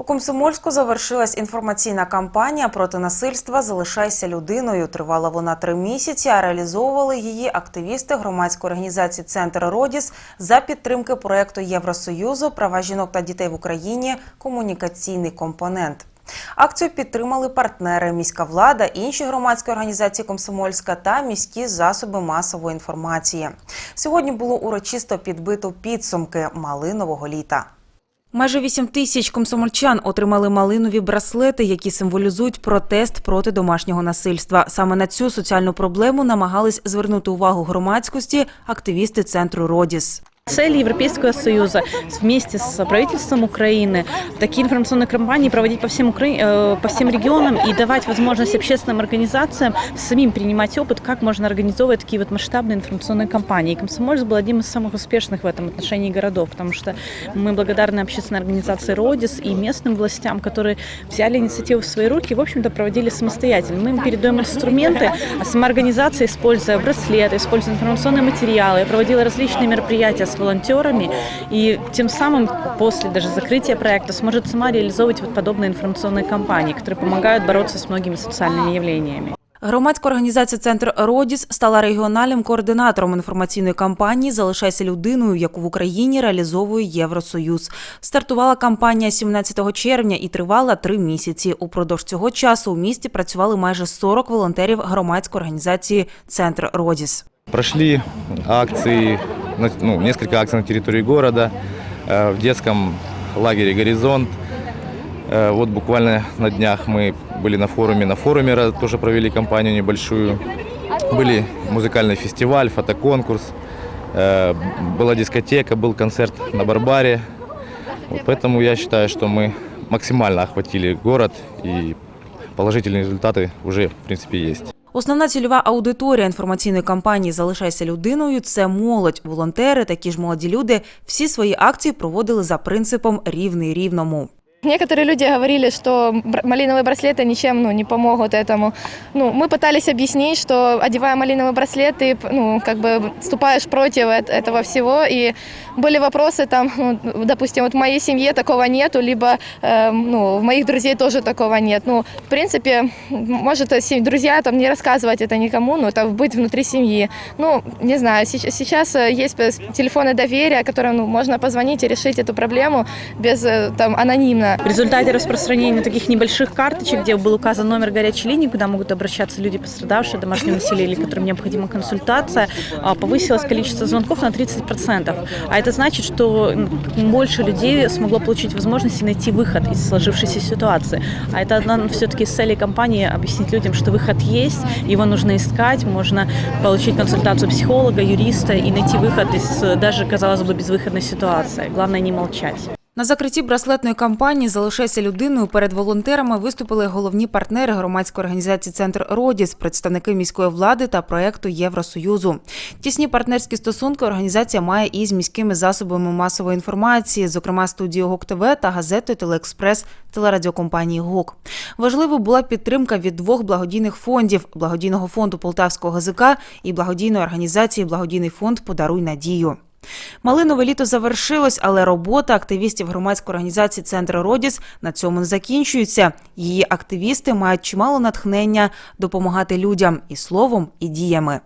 У Комсомольську завершилась інформаційна кампанія проти насильства Залишайся людиною. Тривала вона три місяці, а реалізовували її активісти громадської організації Центр Родіс за підтримки проекту Євросоюзу Права жінок та дітей в Україні. Комунікаційний компонент. Акцію підтримали партнери, міська влада, інші громадські організації Комсомольська та міські засоби масової інформації. Сьогодні було урочисто підбито підсумки малинового літа. Майже 8 тисяч комсомольчан отримали малинові браслети, які символізують протест проти домашнього насильства. Саме на цю соціальну проблему намагались звернути увагу громадськості активісти центру Родіс. Цель Европейского Союза вместе с правительством Украины такие информационные кампании проводить по всем, Укра... э, по всем регионам и давать возможность общественным организациям самим принимать опыт, как можно организовывать такие вот масштабные информационные кампании. И Комсомольск был одним из самых успешных в этом отношении городов, потому что мы благодарны общественной организации «Родис» и местным властям, которые взяли инициативу в свои руки и, в общем-то, проводили самостоятельно. Мы им передаем инструменты, а сама организация, используя браслеты, используя информационные материалы, проводила различные мероприятия с волонтерами и тем самым после даже закрытия проекта сможет сама реализовывать вот подобные информационные кампании, которые помогают бороться с многими социальными явлениями. Громадська організація Центр Родіс стала регіональним координатором інформаційної кампанії Залишайся людиною, яку в Україні реалізовує Євросоюз. Стартувала кампанія 17 червня і тривала три місяці. Упродовж цього часу у місті працювали майже 40 волонтерів громадської організації Центр Родіс. Прошли акции, на- ну, несколько акций на территории города, э, в детском лагере «Горизонт». Э, Вот буквально на днях мы были на форуме, на форуме тоже провели кампанию небольшую. Были музыкальный фестиваль, фотоконкурс, э, была дискотека, был концерт на Барбаре. Вот поэтому я считаю, что мы максимально охватили город и положительные результаты уже в принципе есть. Основна цільова аудиторія інформаційної кампанії Залишайся людиною це молодь. Волонтери, такі ж молоді люди, всі свої акції проводили за принципом рівний рівному. Некоторые люди говорили, что малиновые браслеты ничем ну, не помогут этому. Ну, мы пытались объяснить, что одевая малиновый браслет, ты ну, как бы вступаешь против эт- этого всего. И были вопросы там, ну, допустим, вот в моей семье такого нету, либо эм, ну, в моих друзей тоже такого нет. Ну, в принципе, может, э, друзья там не рассказывать это никому, но это быть внутри семьи. Ну, не знаю, сейчас, э, есть э, телефоны доверия, которым ну, можно позвонить и решить эту проблему без э, там анонимно. В результате распространения таких небольших карточек, где был указан номер горячей линии, куда могут обращаться люди, пострадавшие от домашнего насилия или которым необходима консультация, а, повысилось количество звонков на 30%. А это значит, что больше людей смогло получить возможность найти выход из сложившейся ситуации. А это одна все-таки из целей компании объяснить людям, что выход есть, его нужно искать, можно получить консультацию психолога, юриста и найти выход из э, даже, казалось бы, безвыходной ситуации. Главное не молчать. На закритті браслетної кампанії Залишайся людиною перед волонтерами виступили головні партнери громадської організації Центр Родіс, представники міської влади та проекту Євросоюзу. Тісні партнерські стосунки організація має і з міськими засобами масової інформації, зокрема студією ГОК ТВ та газетою Телеекспрес телерадіокомпанії ГОК. Важливою була підтримка від двох благодійних фондів: благодійного фонду Полтавського ГЗК і благодійної організації Благодійний фонд Подаруй надію. Малинове літо завершилось, але робота активістів громадської організації Центр Родіс на цьому не закінчується. Її активісти мають чимало натхнення допомагати людям і словом, і діями.